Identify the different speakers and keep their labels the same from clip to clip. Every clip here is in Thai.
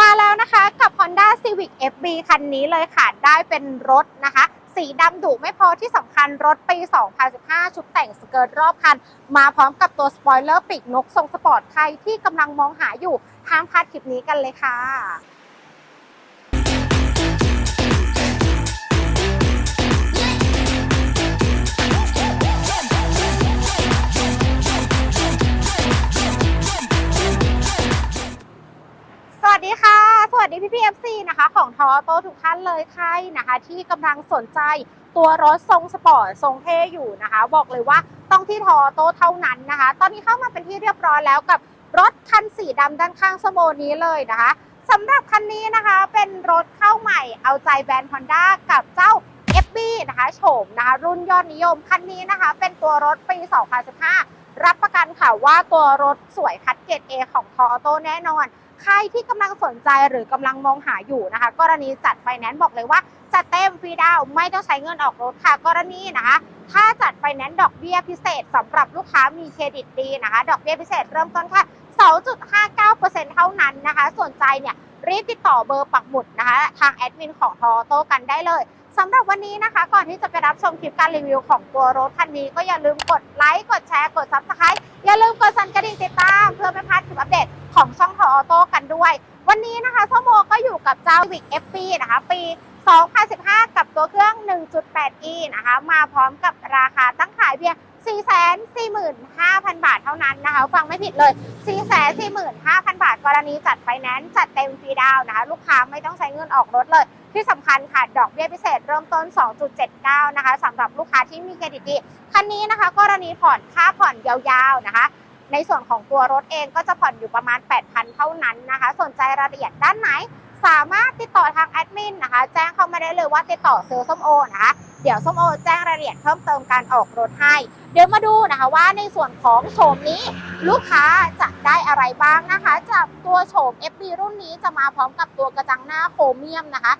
Speaker 1: มาแล้วนะคะกับ Honda Civic FB คันนี้เลยค่ะได้เป็นรถนะคะ สีดำดุไม่พอที่สำคัญรถปี 2015 ชุดแต่งสเกิร์ตรอบคัน มาพร้อมกับตัวสปอยเลอร์ปีกนกทรงสปอร์ตใครที่กำลังมองหาอยู่ห้ามพลาดคลิปนี้กันเลยค่ะ สวัสดีพี่พีเอฟซีนะคะ ของทอโต้ทุกท่านเลยใครนะคะ ที่กำลังสนใจตัวรถทรงสปอร์ตทรงเท่อยู่นะคะ บอกเลยว่าต้องที่ทอโต้เท่านั้นนะคะ ตอนนี้เข้ามาเป็นที่เรียบร้อยแล้วกับรถคันสีดำด้านข้างสโมนี้เลยนะคะสำหรับคันนี้นะคะเป็นรถเข้าใหม่เอาใจแบรนด์ Honda กับเจ้า FB นะคะโฉมนะคะ รุ่นยอดนิยมคันนี้นะคะ เป็นตัวรถปี 2015 รับประกันค่ะว่าตัวรถสวยคัดเกรด A ของทอโต้แน่นอน ใครที่กำลังสนใจหรือกำลังมองหาอยู่นะคะ กรณีจัดไฟแนนซ์บอกเลยว่าจัดเต็มฟรีดาวไม่ต้องใช้เงินออกรถค่ะ กรณีนะคะ ถ้าจัดไฟแนนซ์ดอกเบี้ยพิเศษสำหรับลูกค้ามีเครดิตดีนะคะ ดอกเบี้ยพิเศษเริ่มต้นแค่2.59%เท่านั้นนะคะ สนใจเนี่ยรีบติดต่อเบอร์ปักหมุดนะคะ ทางแอดมินของทอโต้กันได้เลยสำหรับวันนี้นะคะ ก่อนที่จะไปรับชมคลิปการรีวิวของตัวรถคันนี้ ก็อย่าลืมกดไลค์กดแชร์กด Subscribe อย่าลืมกดสั่นกระดิ่งติดตามเพื่อไม่พลาดคลิปอัปเดตของช่องทออโต้กันด้วย วันนี้นะคะส้มโมก็อยู่กับเจ้า Vic FP นะคะปี 2015 กับตัวเครื่อง 1.8e นะคะ มาพร้อมกับราคาตั้งขายเพียง 445,000 บาทเท่านั้นนะคะ ฟังไม่ผิดเลย 445,000 บาท กรณีจัดไฟแนนซ์จัดเต็มฟรีดาวนะคะ ลูกค้าไม่ต้องใช้เงินออกรถเลย ที่สำคัญค่ะ ดอกเบี้ยพิเศษเริ่มต้น 2.79 นะคะสำหรับลูกค้าที่มีเครดิตดีคันนี้นะคะกรณีผ่อนค่าผ่อนยาวๆนะคะ ในส่วนของตัวรถเองก็จะผ่อนอยู่ประมาณ 8,000 เท่านั้นนะคะ สนใจรายละเอียดด้านไหน สามารถติดต่อทางแอดมินนะคะ แจ้งเข้ามาได้เลยว่าติดต่อเซลล์ส้มโอนะคะเดี๋ยวส้มโอแจ้งรายละเอียดเพิ่มเติมการออกรถให้ เดี๋ยวมาดูนะคะว่าในส่วนของโฉมนี้ ลูกค้าจะได้อะไรบ้างนะคะ จากตัวโฉม FB รุ่นนี้จะมาพร้อมกับตัวกระจังหน้าโครเมียมนะคะ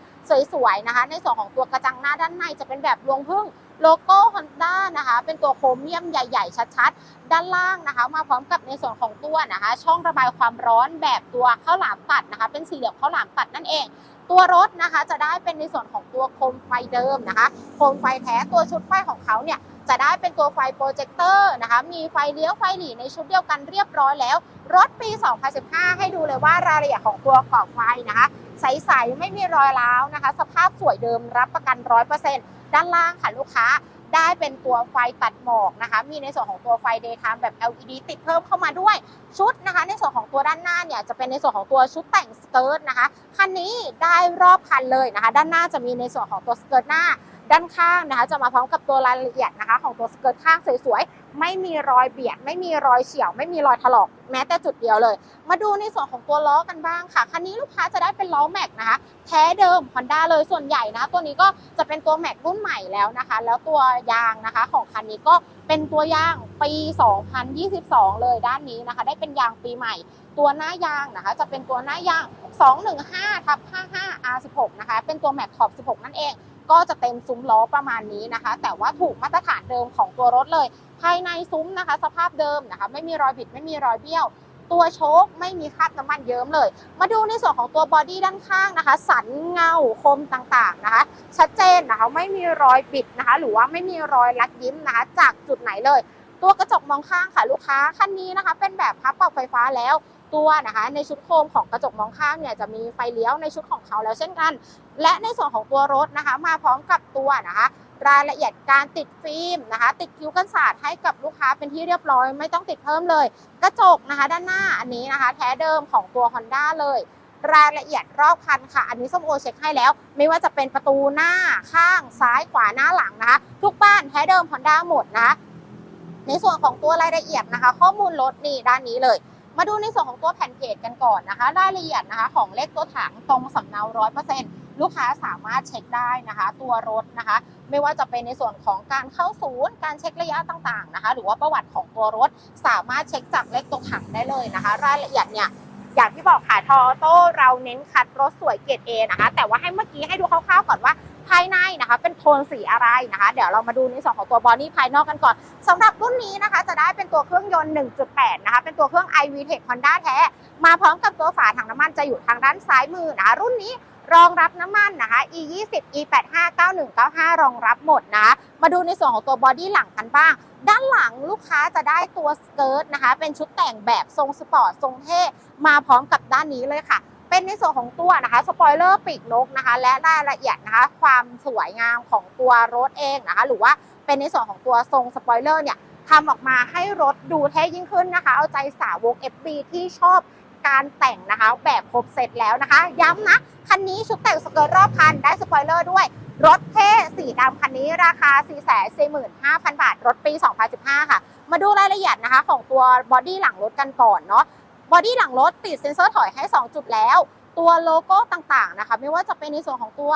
Speaker 1: สวยๆนะคะ ในส่วนของตัวกระจังหน้าด้านในจะเป็นแบบรวงพึ่งโลโก้ฮอนด้านะคะ เป็นตัวโครเมียมใหญ่ ๆ ชัดๆ ด้านล่างนะคะ มาพร้อมกับในส่วนของตัวนะคะ ช่องระบายความร้อนแบบตัวข้าวหลามตัดนะคะ เป็นสี่เหลี่ยมข้าวหลามตัดนั่นเองตัวรถนะคะจะได้เป็นในส่วนของตัวโคมไฟเดิมนะคะ โคมไฟแท้ตัวชุดไฟของเขาเนี่ย จะได้เป็นตัวไฟโปรเจคเตอร์นะคะ มีไฟเลี้ยวไฟหลีในชุดเดียวกันเรียบร้อยแล้ว รถปี 2015 ให้ดูเลยว่ารายละเอียดของตัวขอบไฟนะคะ ใสๆไม่มีรอยร้าวนะคะ สภาพสวยเดิมรับประกัน 100%ด้านล่างค่ะลูกค้าได้เป็นตัวไฟตัดหมอกนะคะ มีในส่วนของตัวไฟ daytime แบบ LED ติดเพิ่มเข้ามาด้วยชุดนะคะ ในส่วนของตัวด้านหน้าเนี่ยจะเป็นในส่วนของตัวชุดแต่งสเกิร์ตนะคะคันนี้ได้รอบคันเลยนะคะ ด้านหน้าจะมีในส่วนของตัวสเกิร์ตหน้า ด้านข้างนะคะ จะมาพร้อมกับตัวรายละเอียดนะคะ ของตัวสเกิร์ตข้างสวยๆ ไม่มีรอยเบียด ไม่มีรอยเฉียว ไม่มีรอยถลอกแม้แต่จุดเดียวเลย มาดูในส่วนของตัวล้อกันบ้างค่ะ คันนี้ลูกค้าจะได้เป็นล้อแม็กนะคะ แท้เดิม Honda เลยส่วนใหญ่นะคะตัวนี้ก็จะเป็นตัวแม็กรุ่นใหม่แล้วนะคะ แล้วตัวยางนะคะของคันนี้ก็เป็นตัวยางปี 2022 เลยด้านนี้นะคะ ได้เป็นยางปีใหม่ ตัวหน้ายางนะคะ จะเป็นตัวหน้ายาง 215ทับ55 R16 นะคะ เป็นตัวแม็กขอบ 16 นั่นเอง ก็จะเต็มซุ้มล้อประมาณนี้นะคะ แต่ว่าถูกมาตรฐานเดิมของตัวรถเลย ภายในซุ้มนะคะ สภาพเดิมนะคะ ไม่มีรอยบิดไม่มีรอยเบี้ยว ตัวโชคไม่มีคราบน้ำมันเยิ้มเลย มาดูในส่วนของตัวบอดี้ด้านข้างนะคะ สันเงาคมต่างๆนะคะ ชัดเจนนะคะไม่มีรอยบิดนะคะ หรือว่าไม่มีรอยลักยิ้มนะคะ จากจุดไหนเลย ตัวกระจกมองข้างค่ะลูกค้าคันนี้นะคะ เป็นแบบพับปรับไฟฟ้าแล้ว ตัวนะคะ ในชุดโคมของกระจกมองข้างเนี่ยจะมีไฟเลี้ยวในชุดของเขาแล้วเช่นกัน และในส่วนของตัวรถนะคะ มาพร้อมกับตัวนะคะรายละเอียดการติดฟิล์มนะคะ ติดคิ้วกันศาสตร์ให้กับลูกค้าเป็นที่เรียบร้อย ไม่ต้องติดเพิ่มเลย กระจกนะคะ ด้านหน้าอันนี้นะคะ แท้เดิมของตัว Honda เลย รายละเอียดรอบคันค่ะ อันนี้ส้มโอเช็คให้แล้ว ไม่ว่าจะเป็นประตูหน้าข้างซ้ายขวาหน้าหลังนะคะ ทุกบ้านแท้เดิม Honda หมดนะคะในส่วนของตัวรายละเอียดนะคะ ข้อมูลรถนี่ด้านนี้เลย มาดูในส่วนของตัวแผ่นเพจกันก่อนนะคะรายละเอียดนะคะ ของเลขตัวถังตรงสำเนาร้อยเปอร์เซ็นต์ลูกค้าสามารถเช็คได้นะคะ ตัวรถนะคะ ไม่ว่าจะเป็นในส่วนของการเข้าศูนย์การเช็คระยะต่างๆนะคะ หรือว่าประวัติของตัวรถสามารถเช็คจากเลขตัวถังได้เลยนะคะ รายละเอียดเนี่ยอย่างที่บอกค่ะทอโต้เราเน้นคัดรถสวยเกรด A นะคะ แต่ว่าให้เมื่อกี้ให้ดูคร่าวๆก่อนว่า ภายในนะคะเป็นโทนสีอะไรนะคะ เดี๋ยวเรามาดูในส่วนของตัวบอดี้ภายนอกกันก่อนสำหรับรุ่นนี้นะคะจะได้เป็นตัวเครื่องยนต์ 1.8 นะคะ เป็นตัวเครื่อง iV Tech Honda แท้ มาพร้อมกับตัวฝาถังน้ำมันจะอยู่ทางด้านซ้ายมือนะคะรุ่นนี้รองรับน้ำมันนะคะ e 2 0 e 8 5 9 1 9 5รองรับหมดนะะมาดูในส่วนของตัวบอดี้หลังกันบ้าง ด้านหลังลูกค้าจะได้ตัวสเกิร์ตนะคะ เป็นชุดแต่งแบบทรงสปอร์ตทรงเท่ มาพร้อมกับด้านนี้เลยค่ะ เป็นในส่วนของตัวนะคะสปอยเลอร์ปีกนกนะคะ และรายละเอียดนะคะ ความสวยงามของตัวรถเองนะคะ หรือว่าเป็นในส่วนของตัวทรงสปอยเลอร์เนี่ยทำออกมาให้รถดูเท่ยิ่งขึ้นนะคะ เอาใจสาวก FB ที่ชอบการแต่งนะคะ แบบครบเสร็จแล้วนะคะ ย้ำนะ คันนี้ชุดแต่งสเกิร์ตรอบคันได้สปอยเลอร์ด้วย รถเท่สีดำคันนี้ราคา 445,000 บาท รถปี 2015 ค่ะ มาดูรายละเอียดนะคะ ของตัวบอดี้หลังรถกันก่อนเนาะ บอดี้หลังรถติดเซ็นเซอร์ถอยให้ 2 จุดแล้ว ตัวโลโก้ต่างๆนะคะ ไม่ว่าจะเป็นในส่วนของตัว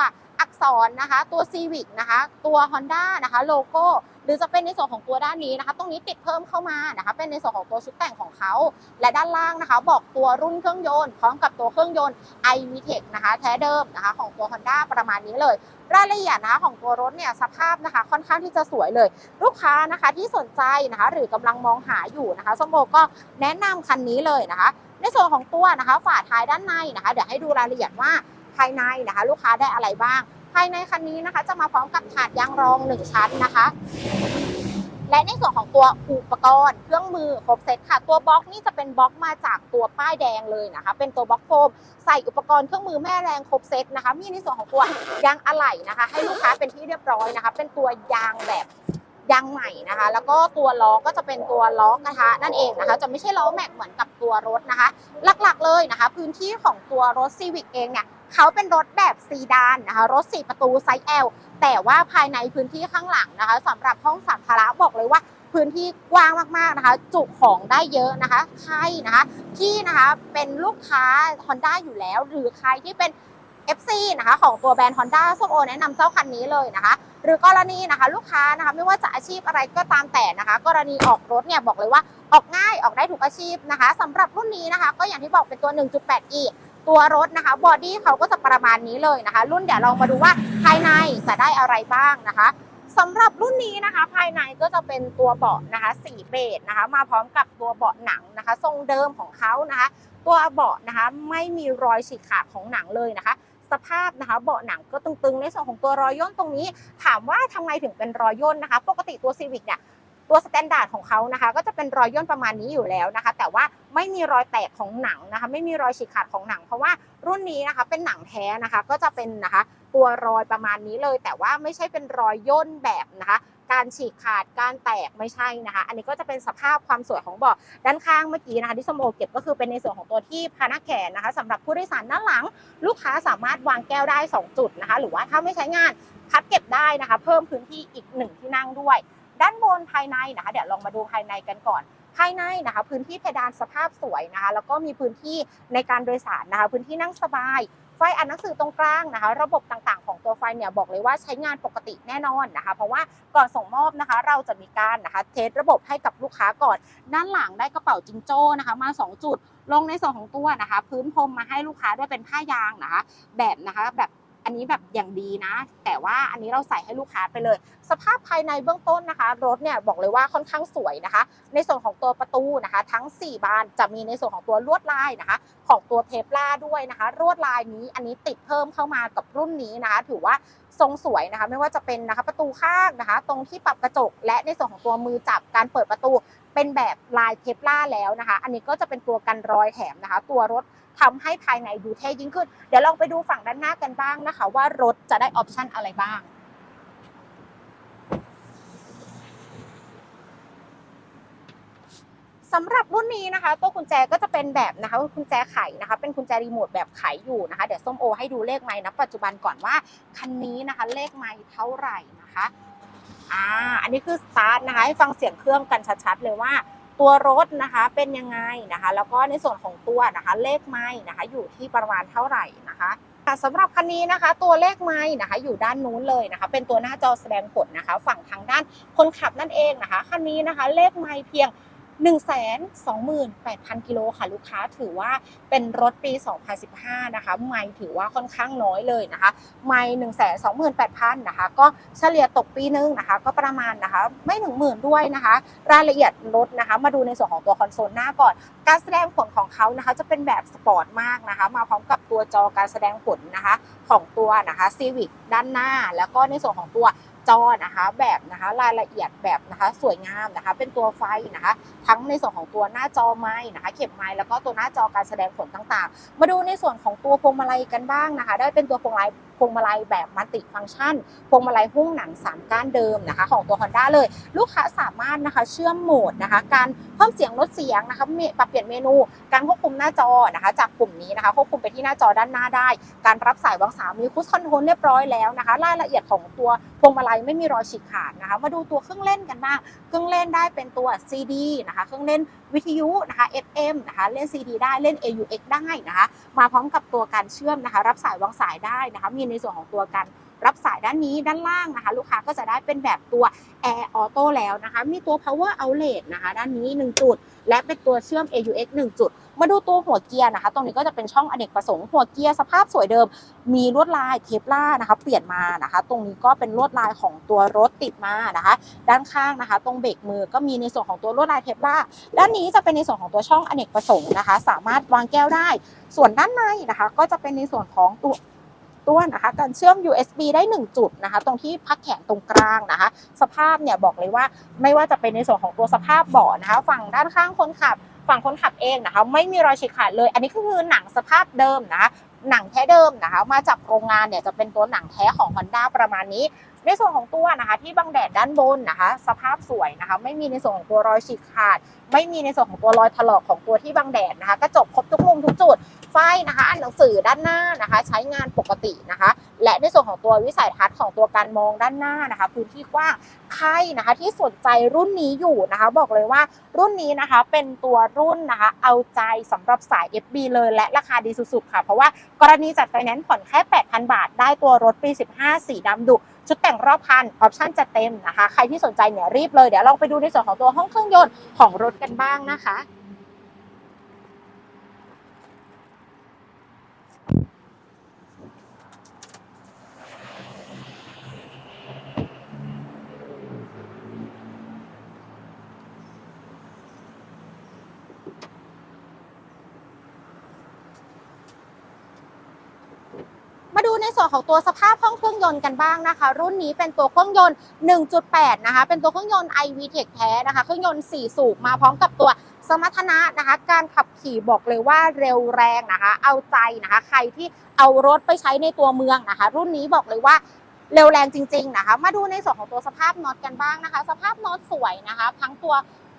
Speaker 1: กษรนะคะ ตัว Civic นะคะ ตัว Honda นะคะ โลโก้ หรือจะเป็นในส่วนของตัวด้านนี้นะคะ ตรงนี้ติดเพิ่มเข้ามานะคะ เป็นในส่วนของตัวชุดแต่งของเขา และด้านล่างนะคะ บอกตัวรุ่นเครื่องยนต์พร้อมกับตัวเครื่องยนต์ iVTEC นะคะ แท้เดิมนะคะ ของตัว Honda ประมาณนี้เลย รายละเอียดนะคะของตัวรถเนี่ยสภาพนะคะ ค่อนข้างที่จะสวยเลย ลูกค้านะคะที่สนใจนะคะ หรือกำลังมองหาอยู่นะคะส้มโอก็แนะนำคันนี้เลยนะคะ ในส่วนของตัวนะคะฝาท้ายด้านในนะคะ เดี๋ยวให้ดูรายละเอียดว่าภายในนะคะ ลูกค้าได้อะไรบ้าง ภายในคันนี้นะคะ จะมาพร้อมกับถาดยางรองหนึ่งชั้นนะคะ และในส่วนของตัวอุปกรณ์ เครื่องมือครบเซตค่ะ ตัวบล็อกนี่จะเป็นบล็อกมาจากตัวป้ายแดงเลยนะคะ เป็นตัวบล็อกโฟมใส่อุปกรณ์เครื่องมือแม่แรงครบเซตนะคะ มีในส่วนของตัวยางอะไหล่นะคะ ให้ลูกค้าเป็นที่เรียบร้อยนะคะ เป็นตัวยางแบบยางใหม่นะคะ แล้วก็ตัวล้อก็จะเป็นตัวล้อกระทะนั่นเองนะคะ จะไม่ใช่ล้อแม็กเหมือนกับตัวรถนะคะ หลักๆเลยนะคะ พื้นที่ของตัวรถซีวิกเองเนี่ย เขาเป็นรถแบบซีดานนะคะรถ 4 ประตูไซส์ L แต่ว่าภายในพื้นที่ข้างหลังนะคะสำหรับห้องสัมภาระบอกเลยว่าพื้นที่กว้างมากๆนะคะ จุของได้เยอะนะคะ ใครนะคะที่นะคะเป็นลูกค้า Honda อยู่แล้ว หรือใครที่เป็น FC นะคะของตัวแบรนด์ Honda ส้มโอแนะนำเจ้าคันนี้เลยนะคะ หรือกรณีนะคะลูกค้านะคะไม่ว่าจะอาชีพอะไรก็ตามแต่นะคะ กรณีออกรถเนี่ยบอกเลยว่าออกง่ายออกได้ทุกอาชีพนะคะสำหรับรุ่นนี้นะคะ ก็อย่างที่บอกเป็นตัว 1.8e ตัวรถนะคะบอดี้เขาก็จะประมาณนี้เลยนะคะ รุ่นเดี๋ยวเรามาดูว่าภายในจะได้อะไรบ้างนะคะสำหรับรุ่นนี้นะคะ ภายในก็จะเป็นตัวเบาะนะคะสีเบจนะคะ มาพร้อมกับตัวเบาะหนังนะคะ ทรงเดิมของเขานะคะ ตัวเบาะนะคะไม่มีรอยฉีกขาดของหนังเลยนะคะสภาพนะคะเบาะหนังก็ตึงๆ ในส่วนของตัวรอยย่นตรงนี้ ถามว่าทำไมถึงเป็นรอยย่นนะคะ ปกติตัวซีวิกเนี่ย ตัวสแตนดาร์ดของเขานะคะ ก็จะเป็นรอยย่นประมาณนี้อยู่แล้วนะคะ แต่ว่าไม่มีรอยแตกของหนังนะคะ ไม่มีรอยฉีกขาดของหนัง เพราะว่ารุ่นนี้นะคะเป็นหนังแท้นะคะ ก็จะเป็นนะคะตัวรอยประมาณนี้เลย แต่ว่าไม่ใช่เป็นรอยย่นแบบนะคะ การฉีกขาดการแตกไม่ใช่นะคะ อันนี้ก็จะเป็นสภาพความสวยของเบาะด้านข้างเมื่อกี้นะคะที่สมโอเก็บก็คือเป็นในส่วนของตัวที่พานักแขนนะคะสำหรับผู้โดยสารด้านหลัง ลูกค้าสามารถวางแก้วได้ 2 จุดนะคะ หรือว่าถ้าไม่ใช้งานพับเก็บได้นะคะ เพิ่มพื้นที่อีกหนึ่งที่นั่งด้วย ด้านบนภายในนะคะเดี๋ยวลองมาดูภายในกันก่อน ภายในนะคะพื้นที่เพดานสภาพสวยนะคะแล้วก็มีพื้นที่ในการโดยสารนะคะพื้นที่นั่งสบายไฟอ่านหนังสือตรงกลางนะคะ ระบบต่างๆ ของตัวไฟเนี่ยบอกเลยว่าใช้งานปกติแน่นอนนะคะ เพราะว่าก่อนส่งมอบนะคะ เราจะมีการนะคะเทสระบบให้กับลูกค้าก่อน ด้านหลังได้กระเป๋าจิงโจ้นะคะ มา 2 จุด ลงในส่วนของตัวนะคะ พื้นพรมมาให้ลูกค้าด้วยเป็นผ้ายางนะคะ แบบนะคะแบบ อันนี้แบบอย่างดีนะ แต่ว่าอันนี้เราใส่ให้ลูกค้าไปเลย สภาพภายในเบื้องต้นนะคะ รถเนี่ยบอกเลยว่าค่อนข้างสวยนะคะ ในส่วนของตัวประตูนะคะ ทั้ง 4 บานจะมีในส่วนของตัวลวดลายนะคะ ของตัวเทปล่าด้วยนะคะลวดลายนี้อันนี้ติดเพิ่มเข้ามากับรุ่นนี้นะคะ ถือว่าทรงสวยนะคะ ไม่ว่าจะเป็นนะคะประตูข้างนะคะ ตรงที่ปรับกระจก และในส่วนของตัวมือจับการเปิดประตู เป็นแบบลายเทปล่าแล้วนะคะ อันนี้ก็จะเป็นตัวกันรอยแถมนะคะ ตัวรถ ทำให้ภายในดูเท่ยิ่งขึ้น เดี๋ยวลองไปดูฝั่งด้านหน้ากันบ้างนะคะ ว่ารถจะได้ออปชั่นอะไรบ้างสำหรับรุ่นนี้นะคะ ตัวกุญแจก็จะเป็นแบบนะคะกุญแจไขนะคะ เป็นกุญแจรีโมทแบบไขอยู่นะคะ เดี๋ยวส้มโอให้ดูเลขไม้นะปัจจุบันก่อนว่าคันนี้นะคะ เลขไม้เท่าไหร่นะคะอ่าอันนี้คือสตาร์ทนะคะให้ฟังเสียงเครื่องกันชัดๆเลยว่า ตัวรถนะคะเป็นยังไงนะคะ แล้วก็ในส่วนของตัวนะคะเลขไม้นะคะอยู่ที่ประมาณเท่าไหร่นะคะค่ะสำหรับคันนี้นะคะตัวเลขไม้นะคะอยู่ด้านนู้นเลยนะคะ เป็นตัวหน้าจอแสดงผลนะคะ ฝั่งทางด้านคนขับนั่นเองนะคะคันนี้นะคะเลขไม้เพียง 128,000 กิโลค่ะลูกค้าถือว่าเป็นรถปี 2015 นะคะ ไม่ถือว่าค่อนข้างน้อยเลยนะคะ ไม่128,000 นะคะ ก็เฉลี่ยตกปีนึงนะคะ ก็ประมาณนะคะไม่ถึงหมื่นด้วยนะคะ รายละเอียดรถนะคะ มาดูในส่วนของตัวคอนโซลหน้าก่อน การแสดงผลของเขานะคะ จะเป็นแบบสปอร์ตมากนะคะ มาพร้อมกับตัวจอการแสดงผลนะคะ ของตัวนะคะ Civic ด้านหน้า แล้วก็ในส่วนของตัว จอนะคะแบบนะคะรายละเอียดแบบนะคะสวยงามนะคะเป็นตัวไฟนะคะทั้งในส่วนของตัวหน้าจอไม้นะคะเข็มไม้แล้วก็ตัวหน้าจอการแสดงผลต่างๆ มาดูในส่วนของตัวพวงมาลัยกันบ้างนะคะ ได้เป็นตัวพวงมาลัย พวงมาลัยแบบมัลติฟังก์ชัน พวงมาลัยหุ้มหนังสามก้านเดิมนะคะ ของตัว Honda เลย ลูกค้าสามารถนะคะเชื่อมโหมดนะคะ การเพิ่มเสียงลดเสียงนะคะปรับเปลี่ยนเมนู การควบคุมหน้าจอนะคะ จากปุ่มนี้นะคะควบคุมไปที่หน้าจอด้านหน้าได้ การรับสายวางสายมีคุชคอนโทรลเรียบร้อยแล้วนะคะ รายละเอียดของตัวพวงมาลัยไม่มีรอยฉีกขาดนะคะ มาดูตัวเครื่องเล่นกันบ้าง เครื่องเล่นได้เป็นตัว CD นะคะ เครื่องเล่น วิทยุนะคะ FM นะคะเล่น CD ได้เล่น AUX ได้นะคะมาพร้อมกับตัวการเชื่อมนะคะ รับสายวางสายได้นะคะมีในส่วนของตัวการรับสายด้านนี้ด้านล่างนะคะ ลูกค้าก็จะได้เป็นแบบตัว Air Auto แล้วนะคะ มีตัว Power Outlet นะคะ ด้านนี้ 1 จุด และเป็นตัวเชื่อม AUX 1 จุด มาดูตัวหัวเกียร์นะคะ ตรงนี้ก็จะเป็นช่องอเนกประสงค์หัวเกียร์สภาพสวยเดิม มีลวดลายเทปล่านะคะ เปลี่ยนมานะคะ ตรงนี้ก็เป็นลวดลายของตัวรถติดมานะคะ ด้านข้างนะคะ ตรงเบรกมือก็มีในส่วนของตัวลวดลายเทปล่าด้านนี้จะเป็นในส่วนของตัวช่องอเนกประสงค์นะคะ สามารถวางแก้วได้ ส่วนด้านในนะคะ ก็จะเป็นในส่วนของตัว ตัวนะคะการเชื่อม USB ได้ 1 จุดนะคะ ตรงที่พักแขนตรงกลางนะคะ สภาพเนี่ยบอกเลยว่าไม่ว่าจะเป็นในส่วนของตัวสภาพเบาะนะคะ ฝั่งด้านข้างคนขับ ฝั่งคนขับเองนะคะ ไม่มีรอยฉีกขาดเลย อันนี้ก็คือหนังสภาพเดิมนะคะหนังแท้เดิมนะคะ มาจากโรงงานเนี่ยจะเป็นตัวหนังแท้ของ Honda ประมาณนี้ ในส่วนของตัวนะคะ ที่บังแดดด้านบนนะคะ สภาพสวยนะคะ ไม่มีในส่วนของตัวรอยฉีกขาด ไม่มีในส่วนของตัวรอยถลอกของตัวที่บังแดดนะคะกระจกครบทุกมุมทุกจุดไฟนะคะอันหนังสือด้านหน้านะคะ ใช้งานปกตินะคะ และในส่วนของตัววิสัยทัศน์ของตัวการมองด้านหน้านะคะ พื้นที่กว้างใครนะคะที่สนใจรุ่นนี้อยู่นะคะ บอกเลยว่ารุ่นนี้นะคะเป็นตัวรุ่นนะคะ เอาใจสำหรับสาย FB เลยและราคาดีสุดๆค่ะ เพราะว่ากรณีจัดไฟแนนซ์ผ่อนแค่ 8,000 บาท ได้ตัวรถปี 15 สีดำดุ ชุดแต่งรอบคันออปชั่นจะเต็มนะคะ ใครที่สนใจเนี่ยรีบเลยเดี๋ยวลองไปดูในส่วนของตัวห้องเครื่องยนต์ของรถกันบ้างนะคะ ส่วนของตัวสภาพห้องเครื่องยนต์กันบ้างนะคะ รุ่นนี้เป็นตัวเครื่องยนต์ 1.8 นะคะ เป็นตัวเครื่องยนต์ IVTEC แท้นะคะ เครื่องยนต์ 4 สูบมาพร้อมกับตัวสมรรถนะนะคะ การขับขี่บอกเลยว่าเร็วแรงนะคะ เอาใจนะคะ ใครที่เอารถไปใช้ในตัวเมืองนะคะ รุ่นนี้บอกเลยว่าเร็วแรงจริง ๆนะคะ มาดูในส่วนของตัวสภาพน็อตกันบ้างนะคะ สภาพน็อตสวยนะคะ ทั้งตัว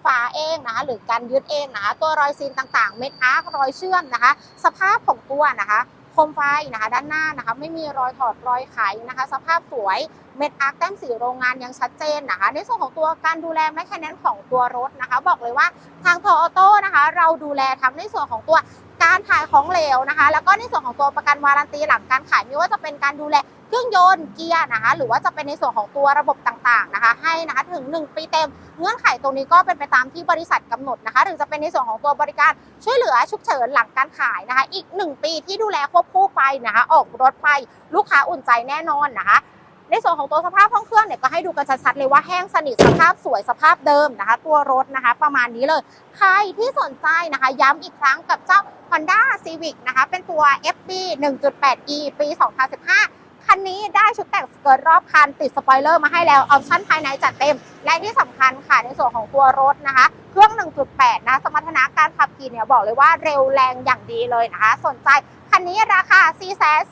Speaker 1: ฝาเองนะคะ หรือการยึดเองนะคะ ตัวรอยซีนต่างๆ เม็ดอาร์ครอยเชื่อมนะคะ สภาพของตัวนะคะ มไฟนะคะ ด้านหน้านะคะไม่มีรอยถอดรอยไขนะคะ สภาพสวยเม็ดอาร์คแต้มสีโรงงานยังชัดเจนนะคะ ในส่วนของตัวการดูแลแมคแนนของตัวรถนะคะ บอกเลยว่าทางทออโต้นะคะ เราดูแลทั้งในส่วนของตัวการถ่ายของเหลวนะคะ แล้วก็ในส่วนของตัวประกันวารันตีหลังการขายไม่ว่าจะเป็นการดูแล เครื่องยนต์เกียร์นะคะ หรือว่าจะเป็นในส่วนของตัวระบบต่างๆนะคะ ให้นะคะถึง 1 ปีเต็ม เงื่อนไขตรงนี้ก็เป็นไปตามที่บริษัทกำหนดนะคะ หรือจะเป็นในส่วนของตัวบริการช่วยเหลือฉุกเฉินหลังการขายนะคะ อีก 1 ปีที่ดูแลควบคู่ไปนะคะ ออกรถไปลูกค้าอุ่นใจแน่นอนนะคะในส่วนของตัวสภาพห้องเครื่องเนี่ยก็ให้ดูกันชัดๆเลยว่าแห้งสนิทสภาพสวยสภาพเดิมนะคะ ตัวรถนะคะ ประมาณนี้เลย ใครที่สนใจนะคะ ย้ำอีกครั้งกับเจ้า Honda Civic นะคะ เป็นตัว FB 1.8e ปี 2015 คันนี้ได้ชุดแต่งสเกิร์ตรอบคันติดสปอยเลอร์มาให้แล้วออปชั่นภายในจัดเต็ม และที่สำคัญค่ะในส่วนของตัวรถนะคะ เครื่อง 1.8 นะ สมรรถนะการขับขี่เนี่ยบอกเลยว่าเร็วแรงอย่างดีเลยนะคะ สนใจคันนี้ราคา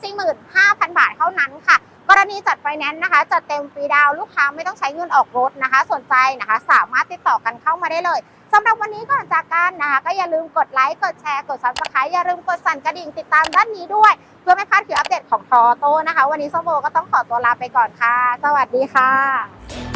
Speaker 1: 445,000 บาทเท่านั้นค่ะ กรณีจัดไฟแนนซ์นะคะจัดเต็มฟรีดาวลูกค้าไม่ต้องใช้เงินออกรถนะคะ สนใจนะคะ สามารถติดต่อกันเข้ามาได้เลยสำหรับวันนี้ก่อนจากกันนะคะ ก็อย่าลืมกดไลค์กดแชร์กดซับสไครต์อย่าลืมกดสั่นกระดิ่งติดตามด้านนี้ด้วย เพื่อไม่พลาดข่าวอัปเดตของทอโต้นะคะ วันนี้โซโบก็ต้องขอตัวลาไปก่อนค่ะ สวัสดีค่ะ